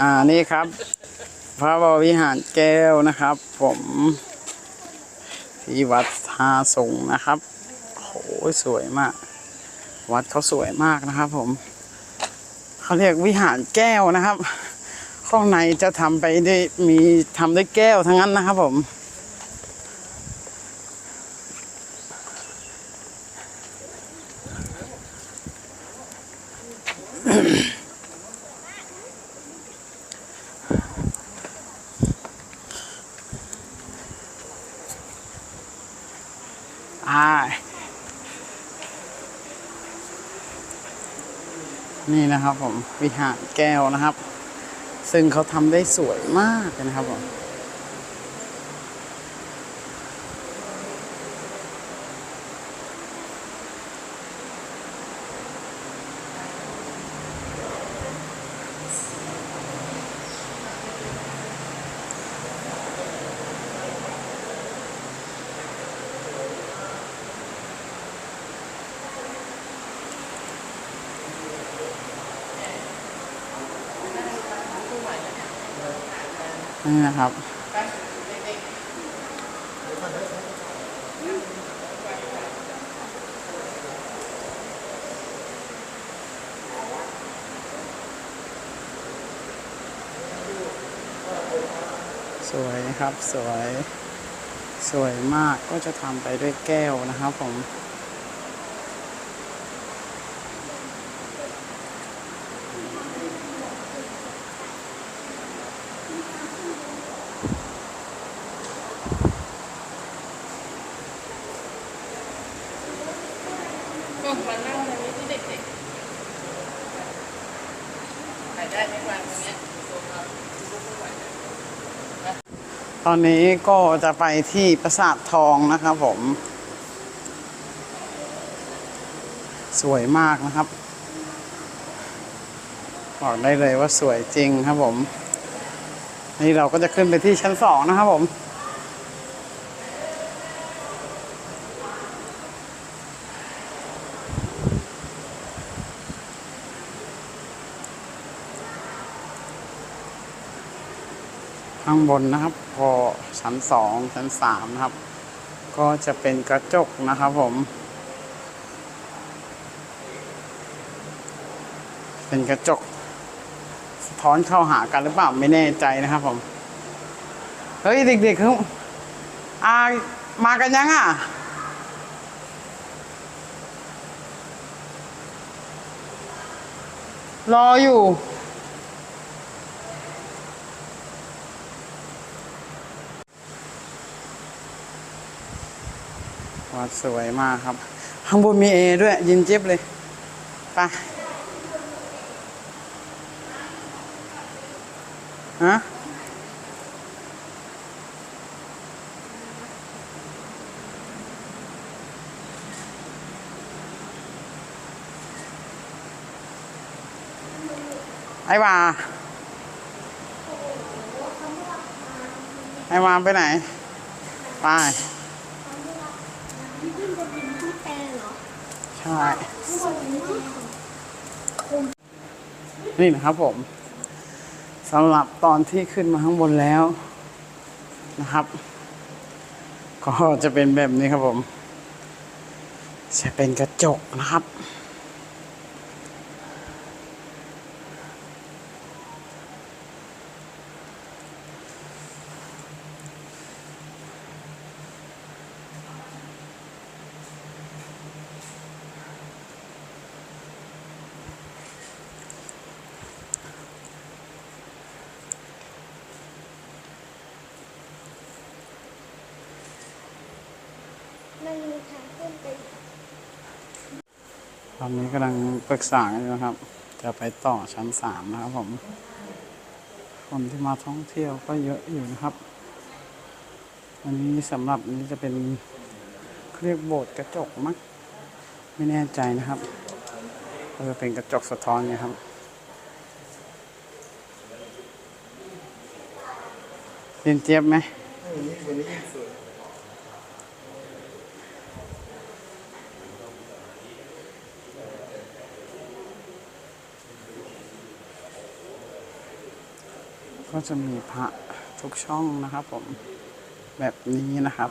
อ่านี่ครับ พระบวิหารแก้วนะครับ ผมที่วัดทาสงนะครับโอ้โหสวยมาก วัดเขาสวยมากนะครับ ผมเขาเรียกวิหารแก้วนะครับ ข้างในจะทำไปด้วยมีทำด้วยแก้วทั้งนั้นนะครับผมอ่า นะครับผมวิหารแก้วนะครับ ซึ่งเขาทำได้สวยมากนะครับผม นี่นะครับ สวยครับสวย สวยมากก็จะทำไปด้วยแก้วนะครับผม ก็มานั่งตรงนี้ที่เด็กๆถ่ายได้ไหมวางตรงเนี้ยโซฟาลูกไม่ไหวนะ ตอนนี้ก็จะไปที่ปราสาททองนะครับผม สวยมากนะครับ บอกได้เลยว่าสวยจริงครับผม นี่เราก็จะขึ้นไปที่ชั้นสองนะครับผมางบนนะครับ พอชั้นสองชั้นสามนะครับ ก็จะเป็นกระจกนะครับผม เป็นกระจก สะท้อนเข้าหากันหรือเปล่าไม่แน่ใจนะครับผม เฮ้ย เด็กๆเขาอามากันยังอะรออยู่ วัดสวยมากครับ ข้างบนมีเอด้วยยินเจ็บเลยไปฮะไอ้วาไอ้วาไปไหน ไป ช่ นี่นะครับผมสำหรับตอนที่ขึ้นมาข้างบนแล้วนะครับ ก็จะเป็นแบบนี้ครับผม จะเป็นกระจกนะครับ มันมีทางขึ้นไป ต อนนี้กำลังปรึกษากันอยู่นะครับ จะไปต่อชั้นสามนะครับผม คนที่มาท่องเที่ยวก็เยอะอยู่นะครับ อันนี้สำหรับนี้จะเป็นเขาเรียกโบสถ์กระจกมั้งไม่แน่ใจนะครับก็จะเป็นกระจกสะท้อนไงครับเรียนเจี๊ยบไหม ก็จะมีพระทุกช่องนะครับผมแบบนี้นะครับ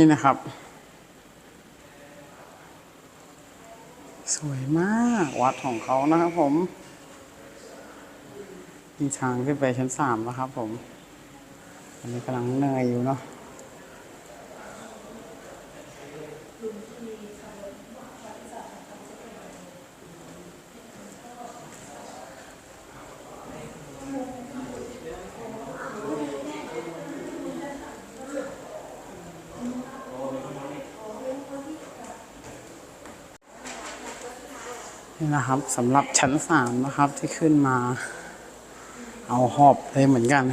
นี่นะครับ สวยมากวัดของเขานะครับผมมีทางขึ้นไปชั้นสามแล้วครับผม อันนี้กำลังเหนื่อยอยู่เนาะ นะครับสำหรับชั้นสามนะครับที่ขึ้นมา เอาหอบเลยเหมือนกัน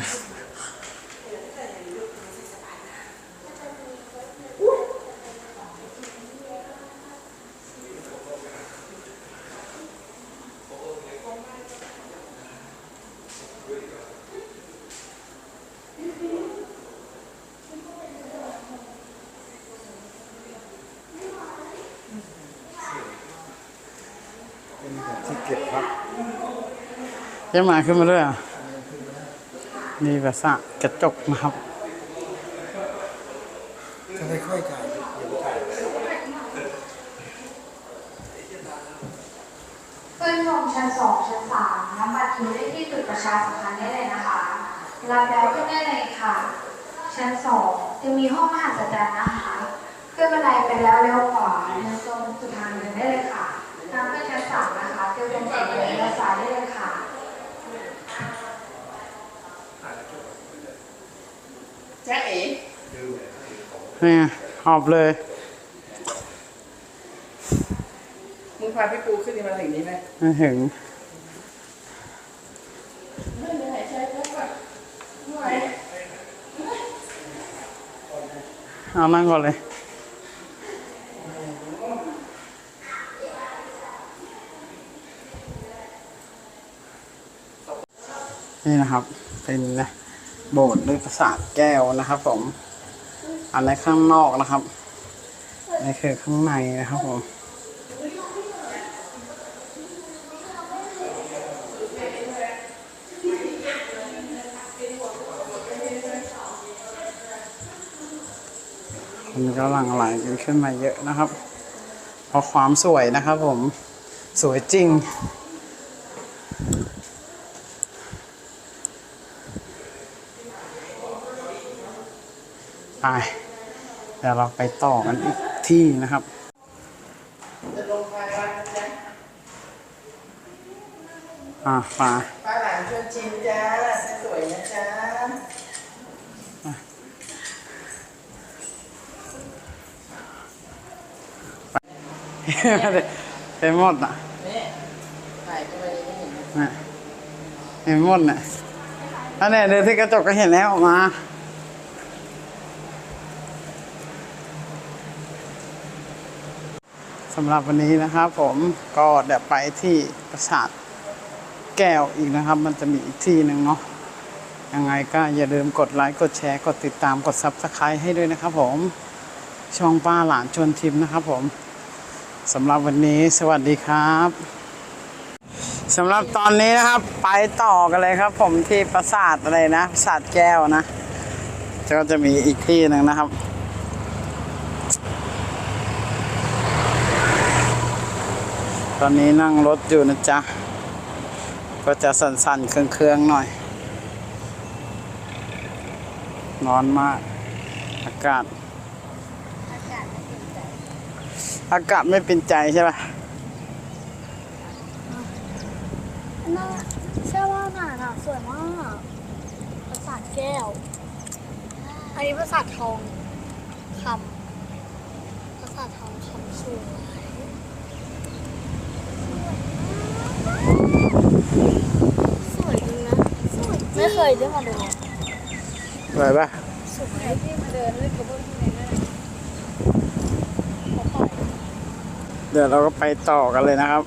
ที่เก็บครับเจ๊หมาขึ้นมาด้วยอะมีแบบสระกระจกนะครับก็ค่อยๆจ่ายเดี๋ยวจ่ายขึ้นชมชั้นสองชั้นสามนำบัตรคิวได้ที่จุดประชาสัมพันธ์ได้เลยนะคะรับแล้วขึ้นได้เลยค่ะ ชั้นสองจะมีห้องมหัศจรรย์นะคะ ขึ้นบันไดไปแล้วเลี้ยวขวาเดินตรงสุดทางเดินได้เลยค่ะ ทางขึ้นชั้นสามนะคะเจอตรงเสร็จเลยเลี้ยวซ้ายได้เลยค่ะจ๊ะเอ๋นี่ไงหอบเลย มึงพาพี่ปูขึ้นมาถึงนี้ไหมไม่ถึงไม่เหนื่อยใช่ไหมวะเหนื่อยเอานั่งก่อนเลย นี่นะครับ เป็นโบสถ์หรือปราสาทแก้วนะครับ ผม อันนี้ข้างนอกนะครับนี่คือข้างในนะครับผมคนก็หลั่งไหลกันขึ้นมาเยอะนะครับ เพราะความสวยนะครับผม สวยจริง ไปเดี๋ยวเราไปต่อกันอีกที่นะครับจะลงไปวัดนะจ๊ะอ่าไปป้าหลานชวนชิมจ้าสวยๆนะจ๊ะเป็นหมดอะนี่ถ่ายเข้าไปเลยไม่เห็นนะน่ะเห็นหมดน่ะอันนี้เดินที่กระจกก็เห็นแล้วออกมา สำหรับวันนี้นะครับผมก็เดี๋ยวไปที่ปราสาทแก้วอีกนะครับ มันจะมีอีกที่หนึ่งเนาะยังไงก็อย่าลืมกดไลค์กดแชร์กดติดตามกด Subscribe ให้ด้วยนะครับผมช่องป้าหลานชวนทิมนะครับผมสำหรับวันนี้สวัสดีครับสำหรับตอนนี้นะครับ ไปต่อกันเลยครับ ผมที่ปราสาทอะไรนะปราสาทแก้วนะก็จะมีอีกที่หนึ่งนะครับ ตอนนี้นั่งรถอยู่นะจ๊ะ ก็จะสั่นๆ เครื่องๆ หน่อย ร้อนมาก อากาศ อากาศไม่เป็นใจใช่ปะน่าเชื่อว่าหนาหนาสวยมากปราสาทแก้ว อันนี้ภาษาทองคำภาษาทองคำสวยสวยจริงนะสวยไม่ เคยได้มาดูสวยปะสวยที่มาเดินเล่นกับพวกที่ไหนนั่นเดี๋ยวเราก็ไปต่อกันเลยนะครับ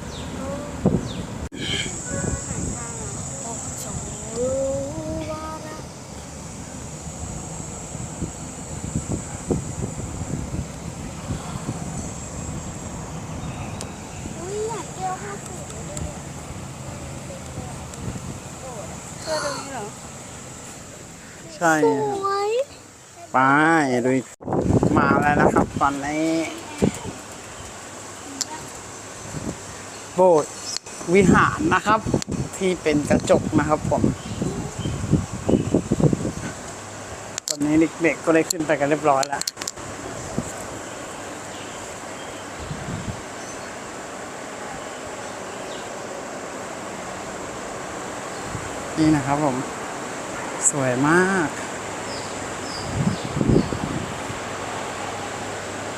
อุ้ยอยากเที่ยวห้าสิบเลย เสื้อตรงนี้เหรอ ใช่สครับ วยไปดูมาแล้วนะครับ ตอนนี้ โบสถ์วิหารนะครับ ที่เป็นกระจกนะครับผม ตอนนี้เด็กๆก็ได้ขึ้นไปกันเรียบร้อยแล้ว นี่นะครับผม สวยมาก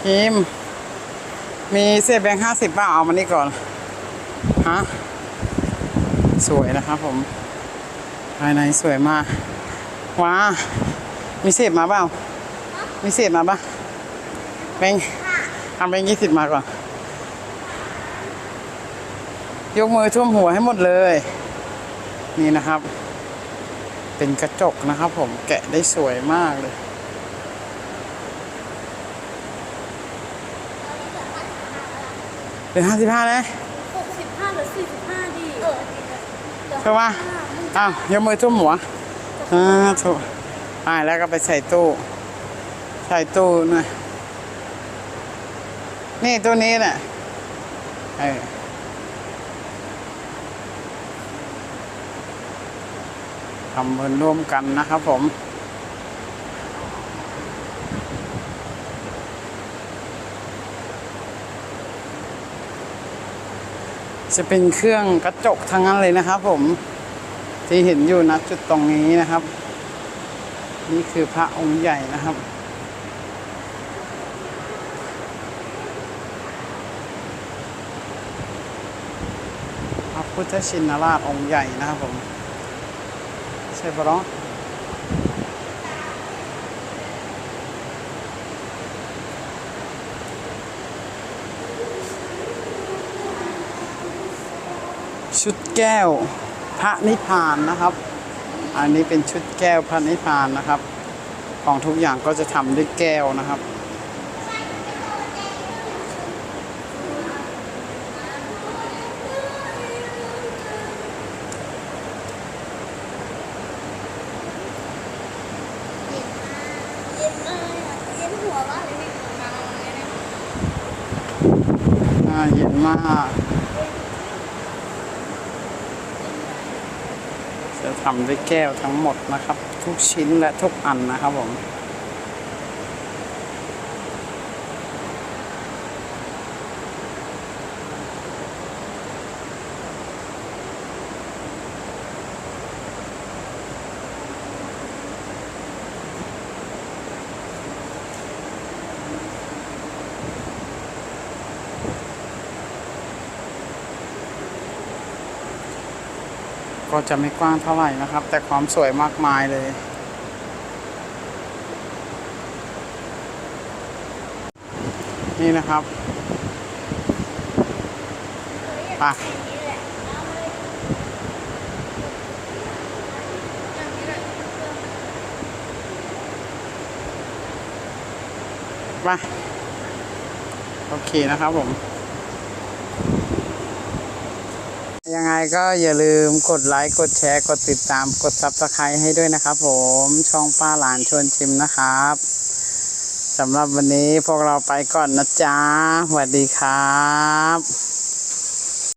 พิมมีเศษแบงค์ห้าสิบบ้าเอามานี่ก่อน ฮะ สวยนะครับผม ภายในสวยมาก ว้า มีเศษมาเปล่า มีเศษมาปะแบงค์เอาแบงค์ยี่สิบมาก่อน ยกมือท่วมหัวให้หมดเลย นี่นะครับ เป็นกระจกนะครับผมแกะได้สวยมากเลย เป็นห้าสิบห้าเลยหกสิบห้าหรือสี่สิบห้าดีเออใช่ปะอ้าวยกมือทุ่มหัวอ่าถูกอ่าแล้วก็ไปใส่ตู้ ใส่ตู้นะนี่ตู้นี้น่ะเออ ทำบุญร่วมกันนะครับผมจะเป็นเครื่องกระจกทั้งนั้นเลยนะครับผมที่เห็นอยู่นะจุดตรงนี้นะครับ นี่คือพระองค์ใหญ่นะครับ พระพุทธชินราชองค์ใหญ่นะครับผม ใช่ปะเนาะชุดแก้วพระนิพพานนะครับ อันนี้เป็นชุดแก้วพระนิพพานนะครับ ของทุกอย่างก็จะทำด้วยแก้วนะครับ เย็นมากอะเย็น หัวมากเลยนี่มาเนี่ยอ่าเย็นมากจะทำด้วยแก้วทั้งหมดนะครับ ทุกชิ้นและทุกอันนะครับผม ก็จะไม่กว้างเท่าไหร่นะครับ แต่ความสวยมากมายเลย นี่นะครับไปไปโอเคนะครับผม ยังไงก็อย่าลืมกดไลค์กดแชร์กดติดตามกดซับสไครต์ให้ด้วยนะครับผมช่องป้าหลานชวนชิมนะครับสำหรับวันนี้พวกเราไปก่อนนะจ๊ะสวัสดีครับ